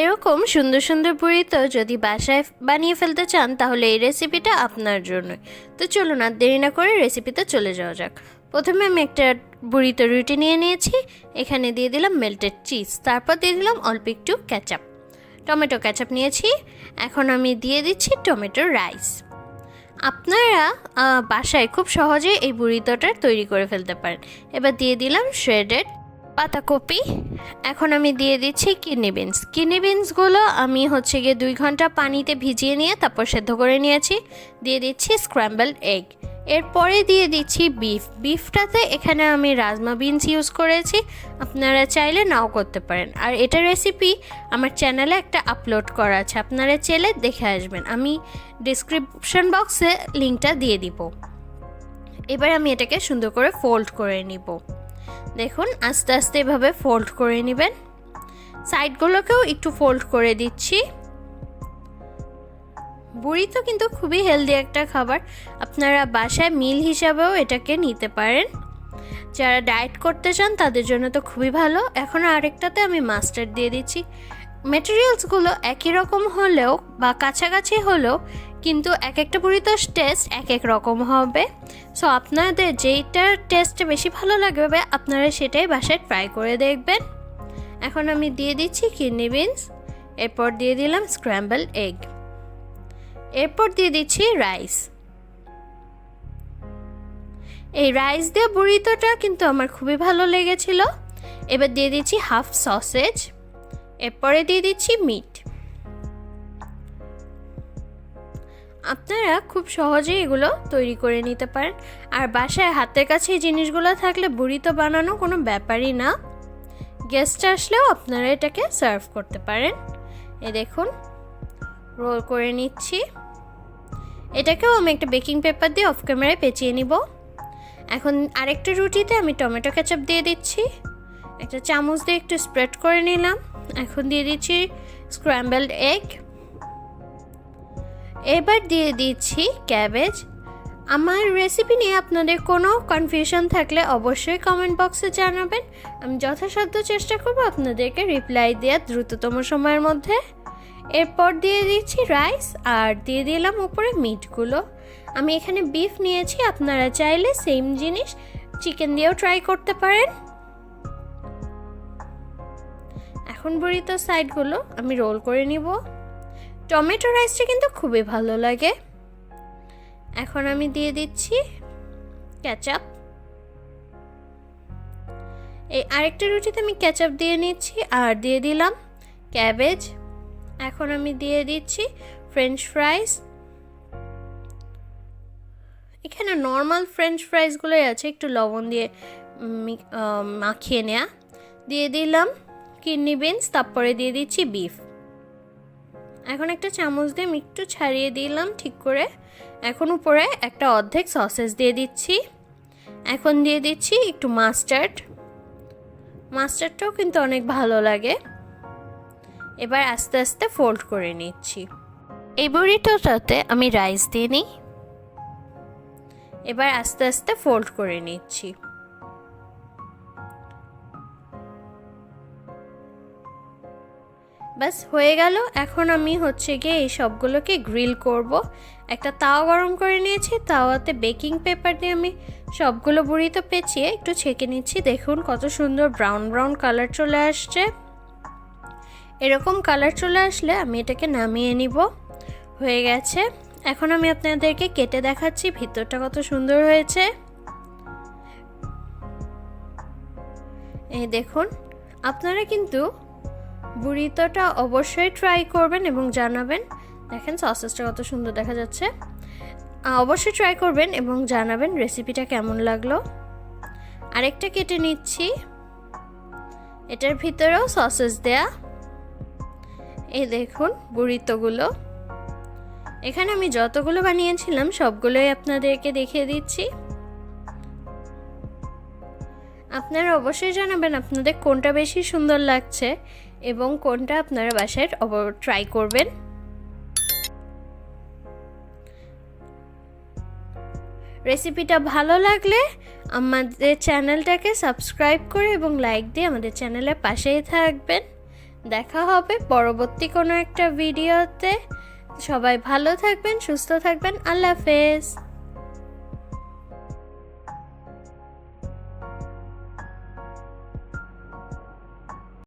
এরকম সুন্দর সুন্দর বুড়িতো যদি বাসায় বানিয়ে ফেলতে চান, তাহলে এই রেসিপিটা আপনার জন্যই তো চলুন আর দেরি না করে রেসিপিতে চলে যাওয়া যাক। প্রথমে আমি একটা বুড়িতো রুটি নিয়ে নিয়েছি, এখানে দিয়ে দিলাম মেল্টেড চিজ তারপর দিয়ে দিলাম অল্প একটু ক্যাচাপ টমেটো ক্যাচাপ নিয়েছি, এখন আমি দিয়ে দিচ্ছি টমেটো রাইস আপনারা বাসায় খুব সহজে এই বুড়িতোটা তৈরি করে ফেলতে পারেন। এবার দিয়ে দিলাম শ্রেডেড পাতাকপি। এখন আমি দিয়ে দিচ্ছি কিডনি বিনস। কিডনি বিনসগুলো আমি হচ্ছে গিয়ে দুই ঘণ্টা পানিতে ভিজিয়ে নিয়ে তারপর সেদ্ধ করে নিয়েছি। দিয়ে দিচ্ছি স্ক্র্যাম্বলড এগ এরপরে দিয়ে দিচ্ছি বিফ বিফটাতে এখানে আমি রাজমা বিনস ইউজ করেছি। আপনারা চাইলে নাও করতে পারেন। আর এটা রেসিপি আমার চ্যানেলে একটা আপলোড করা আছে। আপনারা চাইলে দেখে আসবেন। আমি ডিসক্রিপশন বক্সে লিঙ্কটা দিয়ে দিব। এবার আমি এটাকে সুন্দর করে ফোল্ড করে নিব। দেখুন, আস্তে আস্তে এভাবে ফোল্ড করে নেবেন। সাইডগুলোকেও একটু ফোল্ড করে দিচ্ছি। বুড়ি তো কিন্তু খুবই হেলদি একটা খাবার। আপনারা বাসায় মিল হিসাবেও এটাকে নিতে পারেন। যারা ডায়েট করতে চান, তাদের জন্য তো খুবই ভালো। এখন আরেকটাতে আমি মাস্টার্ড দিয়ে দিচ্ছি। মেটেরিয়ালসগুলো একই রকম হলেও বা কাছাকাছি হলেও কিন্তু এক একটা বুড়িতো টেস্ট এক এক রকম হবে। সো আপনাদের যেইটার টেস্ট বেশি ভালো লাগবে, আপনারা সেটাই বাসায় ট্রাই করে দেখবেন। এখন আমি দিয়ে দিচ্ছি কিডনি বিনস এরপর দিয়ে দিলাম স্ক্র্যাম্বল এগ এরপর দিয়ে দিচ্ছি রাইস এই রাইস দিয়ে বুড়িতোটা কিন্তু আমার খুবই ভালো লেগেছিল। এবার দিয়ে দিচ্ছি হাফ সসেজ এরপরে দিয়ে দিচ্ছি মিট আপনারা খুব সহজেই এগুলো তৈরি করে নিতে পারেন। আর বাসায় হাতের কাছে এই জিনিসগুলো থাকলে বুড়ি তো বানানো কোনো ব্যাপারই না। গেস্ট আসলেও আপনারা এটাকে সার্ভ করতে পারেন। এ দেখুন রোল করে নিচ্ছি। এটাকেও আমি একটা বেকিং পেপার দিয়ে অফ ক্যামেরায় পেঁচিয়ে নিব। এখন আরেকটা রুটিতে আমি টমেটো কেচাপ দিয়ে দিচ্ছি। একটা চামচ দিয়ে একটু স্প্রেড করে নিলাম। এখন দিয়ে দিচ্ছি স্ক্র্যাম্বলড এগ এবার দিয়ে দিচ্ছি ক্যাবেজ। আমার রেসিপি নিয়ে আপনাদের কোনো কনফিউশন থাকলে অবশ্যই কমেন্ট বক্সে জানাবেন। আমি যথাসাধ্য চেষ্টা করব আপনাদেরকে রিপ্লাই দেওয়ার দ্রুততম সময়ের মধ্যে। এরপর দিয়ে দিচ্ছি রাইস আর দিয়ে দিলাম উপরে মিটগুলো আমি এখানে বিফ নিয়েছি, আপনারা চাইলে সেম জিনিস চিকেন দিয়েও ট্রাই করতে পারেন। এখন বুড়িতো সাইডগুলো আমি রোল করে নিব। টমেটো রাইসটা কিন্তু খুবই ভালো লাগে। এখন আমি দিয়ে দিচ্ছি ক্যাচাপ এই আরেকটা রুটিতে আমি ক্যাচাপ দিয়ে নিচ্ছি আর দিয়ে দিলাম ক্যাবেজ। এখন আমি দিয়ে দিচ্ছি ফ্রেঞ্চ ফ্রাইস। এখানে নর্মাল ফ্রেঞ্চ ফ্রাইসগুলোই আছে, একটু লবণ দিয়ে মাখিয়ে নেয়া। দিয়ে দিলাম কিডনি বিনস, তারপরে দিয়ে দিচ্ছি বিফ। এখন একটা চামচ দিয়ে একটু ছাড়িয়ে দিলাম ঠিক করে। এখন উপরে একটা অর্ধেক সসেস দিয়ে দিচ্ছি। এখন দিয়ে দিচ্ছি একটু মাস্টার্ড। মাস্টার্ডটাও কিন্তু অনেক ভালো লাগে। এবার আস্তে আস্তে ফোল্ড করে নিচ্ছি। এই বুড়িটোটাতে আমি রাইস দিয়ে নিই। এবার আস্তে আস্তে ফোল্ড করে নিচ্ছি। ব্যাস, হয়ে গেল। এখন আমি হচ্ছে গিয়ে এই সবগুলোকে গ্রিল করব। একটা তাওয়া গরম করে নিয়েছি, তাওয়াতে বেকিং পেপার দিয়ে আমি সবগুলো বুড়িতে পেঁচিয়ে একটু ছেঁকে নিচ্ছি। দেখুন কত সুন্দর ব্রাউন ব্রাউন কালার চলে আসছে। এরকম কালার চলে আসলে আমি এটাকে নামিয়ে নিব। হয়ে গেছে। এখন আমি আপনাদেরকে কেটে দেখাচ্ছি, ভিতরটা কত সুন্দর হয়েছে। এই দেখুন, আপনারা কিন্তু বুড়িতোটা অবশ্যই ট্রাই করবেন এবং জানাবেন। দেখেন সসেসটা কত সুন্দর দেখা যাচ্ছে। অবশ্যই ট্রাই করবেন এবং জানাবেন রেসিপিটা কেমন লাগল। আরেকটা কেটে নিচ্ছি। এটার ভিতরেও সসেস দেয়া। এই দেখুন বুড়িতোগুলো। এখানে আমি যতগুলো বানিয়েছিলাম সবগুলোই আপনাদেরকে দেখিয়ে দিচ্ছি। আপনারা অবশ্যই জানাবেন আপনাদের কোনটা বেশি সুন্দর লাগছে। এবং কোনটা আপনারা বাসায় ট্রাই করবেন? রেসিপিটা ভালো লাগলে আমাদের চ্যানেলটাকে সাবস্ক্রাইব করে এবং লাইক দিয়ে আমাদের চ্যানেলের পাশেই থাকবেন। দেখা হবে পরবর্তী কোনো একটা ভিডিওতে সবাই ভালো থাকবেন, সুস্থ থাকবেন। আল্লাহ হাফেজ।